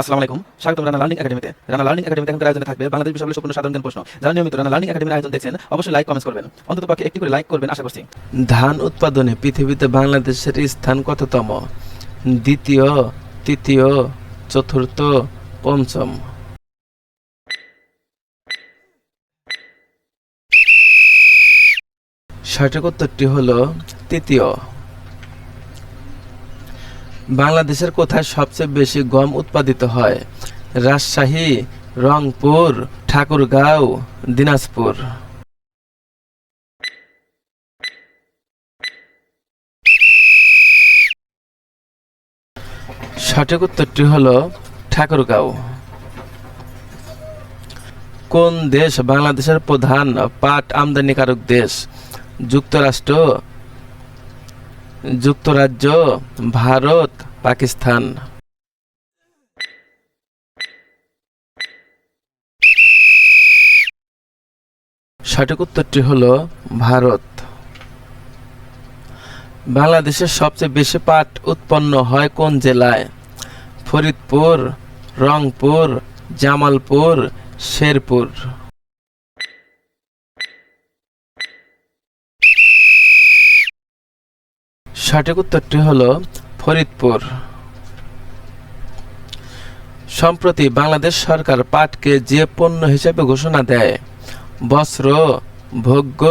আসসালামু আলাইকুম। স্বাগতম রানা লার্নিং একাডেমিতে। রানা লার্নিং একাডেমিতে এখনকার আয়োজনে থাকবে বাংলাদেশ বিষয়ে সম্পূর্ণ সাধারণ জ্ঞান প্রশ্ন। যারা নিয়মিত রানা লার্নিং একাডেমির আয়োজন দেখছেন। অবশ্যই লাইক কমেন্টস করবেন। অন্তত পক্ষে একটি করে লাইক করবেন, আশা করছি। ধান উৎপাদনে পৃথিবীতে বাংলাদেশের স্থান কততম? দ্বিতীয়, তৃতীয়, চতুর্থ, পঞ্চম। সঠিক উত্তরটি হল তৃতীয়। বাংলাদেশের কোথায় সবচেয়ে বেশি গম উৎপাদিত হয়? রাজশাহী, রংপুর, ঠাকুরগাঁও, দিনাজপুর। সঠিক উত্তরটি হল ঠাকুরগাঁও। কোন দেশ বাংলাদেশের প্রধান পাট আমদানিকারক দেশ? যুক্তরাষ্ট্র যুক্তরাজ্য, ভারত, পাকিস্তান। সঠিক উত্তরটি হল ভারত। বাংলাদেশের সবচেয়ে বেশি পাট উৎপন্ন হয় কোন জেলায়? ফরিদপুর, রংপুর, জামালপুর, শেরপুর। সঠিক উত্তরটি হল ফরিদপুর। সম্প্রতি বাংলাদেশ সরকার পাটকে যে পণ্য হিসেবে ঘোষণা দেয়, বস্ত্র, ভোগ্য,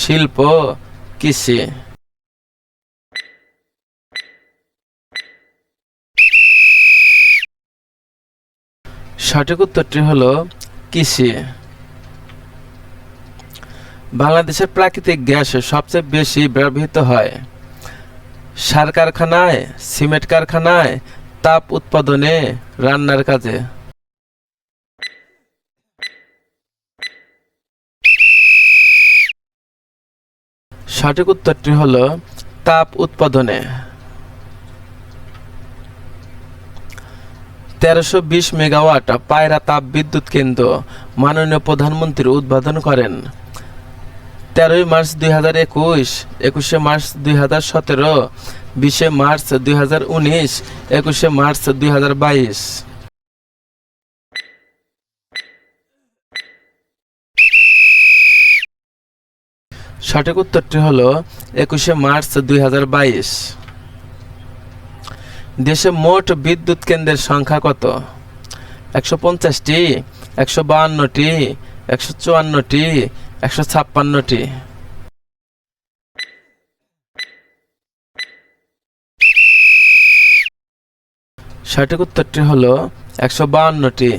শিল্প, কৃষি। সঠিক উত্তরটি হল কৃষি। বাংলাদেশের প্রাকৃতিক গ্যাস সবচেয়ে বেশি ব্যবহৃত হয়। সার কারখানায়, সিমেন্ট কারখানায়, তাপ উৎপাদনে, রান্নার কাজে। সঠিক উত্তরটি হল তাপ উৎপাদনে। তেরোশো বিশ মেগাওয়াট পায়রা তাপ বিদ্যুৎ কেন্দ্র মাননীয় প্রধানমন্ত্রী উদ্বোধন করেন। তেরোই মার্চ দুই হাজার একুশ, একুশে মার্চ দুই হাজার সতেরো, বিশে মার্চ দুই হাজার উনিশ, একুশে মার্চ দুই হাজার বাইশ। সঠিক উত্তরটি হল একুশে মার্চ দুই হাজার বাইশ। দেশে মোট বিদ্যুৎ কেন্দ্রের সংখ্যা কত? একশো পঞ্চাশটি, একশো বাহান্নটি, একশো চুয়ান্নটি একশো ছাপ্পান্নটি। সঠিক উত্তরটি হল একশো বাহান্নটি।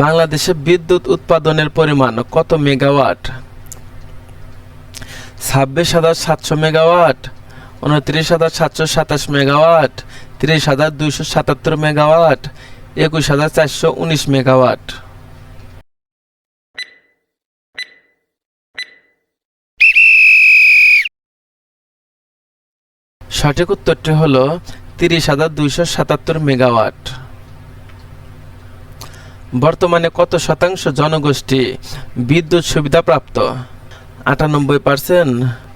বাংলাদেশে বিদ্যুৎ উৎপাদনের পরিমাণ কত মেগাওয়াট? ছাব্বিশ হাজার সাতশো মেগাওয়াট, উনত্রিশ হাজার সাতশো সাতাশ মেগাওয়াট, তিরিশ হাজার দুইশো সাতাত্তর মেগাওয়াট, একুশ হাজার চারশো উনিশ মেগাওয়াট। সঠিক উত্তরটি হল তিরিশ হাজার দুইশো সাতাত্তর মেগাওয়াট। বর্তমানে কত শতাংশ জনগোষ্ঠী বিদ্যুৎ সুবিধা প্রাপ্ত আটানব্বই পার্সেন্ট,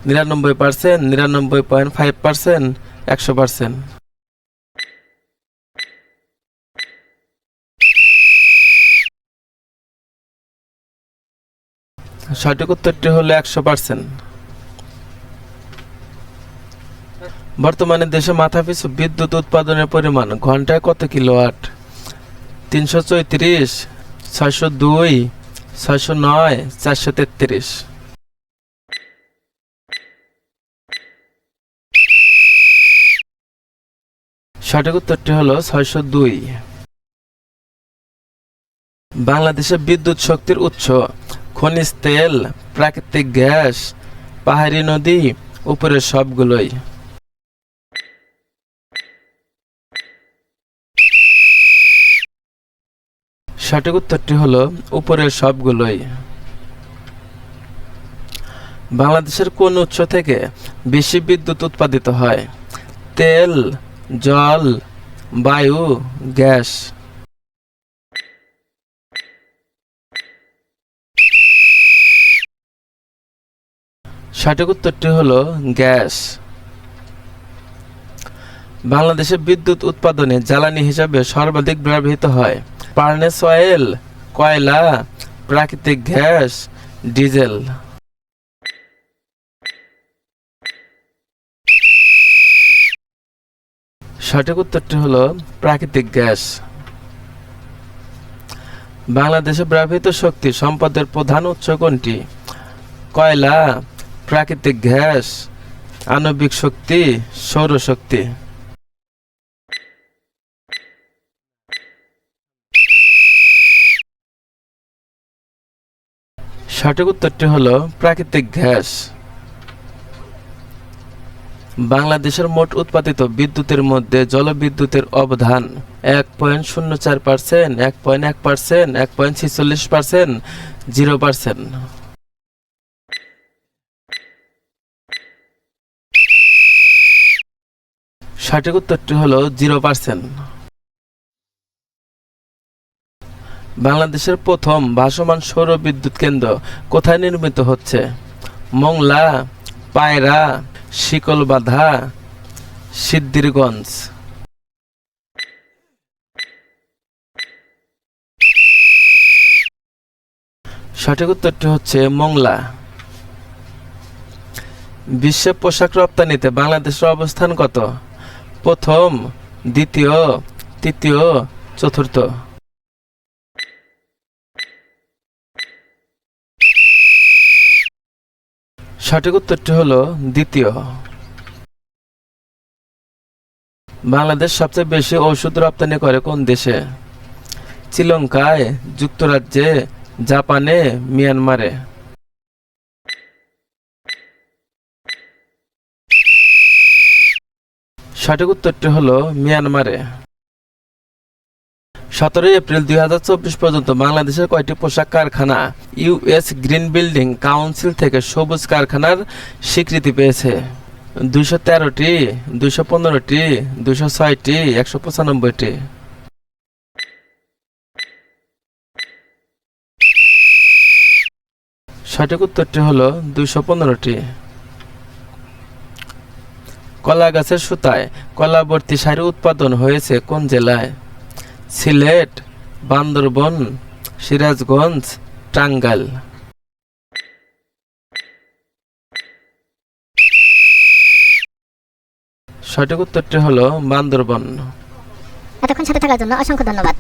নিরানব্বই পার্সেন্ট, নিরানব্বই পয়েন্ট ফাইভ পার্সেন্ট, একশো পার্সেন্ট। সঠিক উত্তরটি হলো একশো পার্সেন্ট। বর্তমানে দেশে মাথাপিছু বিদ্যুৎ উৎপাদনের পরিমাণ ঘন্টায় কত কিলোওয়াট? তিনশো চৌত্রিশ, ছয়শো দুই, ছয়শো নয়, চারশো তেত্রিশ। সঠিক উত্তরটি হলো ছয়শো দুই। বাংলাদেশে বিদ্যুৎ শক্তির উৎস খনিজ তেল, প্রাকৃতিক গ্যাস, পাহাড়ি নদী, উপরের সবগুলোই। সঠিক উত্তরটি হলো উপরের সবগুলোই। বাংলাদেশের কোন উৎস থেকে বেশি বিদ্যুৎ উৎপাদিত হয়? তেল, জল, বায়ু, গ্যাস। সঠিক উত্তরটি হলো গ্যাস। বাংলাদেশে বিদ্যুৎ উৎপাদনে জ্বালানি হিসাবে সর্বাধিক ব্যবহৃত হয়। পার্নেস অয়েল কয়লা, প্রাকৃতিক গ্যাস, ডিজেল। সঠিক উত্তরটি হলো প্রাকৃতিক গ্যাস। বাংলাদেশে ব্যবহৃত শক্তি সম্পদের প্রধান উৎস কোনটি? কয়লা, প্রাকৃতিক গ্যাস, আণবিক শক্তি, সৌরশক্তি। সঠিক উত্তরটি হলো প্রাকৃতিক গ্যাস। বাংলাদেশের মোট উৎপাদিত বিদ্যুতের মধ্যে জলবিদ্যুতের অবদান এক পয়েন্ট শূন্য চার পার্সেন্ট, এক পয়েন্ট এক পার্সেন্ট, এক পয়েন্ট ছিচল্লিশ পার্সেন্ট, জিরো পার্সেন্ট। সঠিক উত্তরটি হলো জিরো পার্সেন্ট। বাংলাদেশের প্রথম ভাসমান সৌর বিদ্যুৎ কেন্দ্র কোথায় নির্মিত হচ্ছে? মংলা, পায়রা, শিকলবাধা, সিদ্ধিরগঞ্জ। সঠিক উত্তরটি হচ্ছে মংলা। বিশ্বে পোশাক রপ্তানিতে বাংলাদেশের অবস্থান কত? প্রথম, দ্বিতীয়, তৃতীয়, চতুর্থ। সঠিক উত্তরটি হল দ্বিতীয়। বাংলাদেশ সবচেয়ে বেশি ওষুধ রপ্তানি করে কোন দেশে? শ্রীলঙ্কায়, যুক্তরাজ্যে, জাপানে, মিয়ানমারে। সঠিক উত্তরটি হল মিয়ানমারে। সতেরোই এপ্রিল দুই হাজার চব্বিশ পর্যন্ত বাংলাদেশের কয়টি পোশাক কারখানা ইউএস গ্রিন বিল্ডিং কাউন্সিল থেকে সবুজ কারখানার স্বীকৃতি পেয়েছে। দুইশো তেরোটি, দুইশো পনেরোটি দুশো ছয়টি, একশো পঁচানব্বইটি। সঠিক উত্তরটি হলো দুশো পনেরোটি। কলা গাছের সুতায় কলাবর্তী শাড়ি উৎপাদন হয়েছে কোন জেলায়? সিলেট বান্দরবন সিরাজগঞ্জ টাঙ্গাল সঠিক উত্তরটি হলো বান্দরবন। এতক্ষণ সাথে থাকার জন্য অসংখ্য ধন্যবাদ।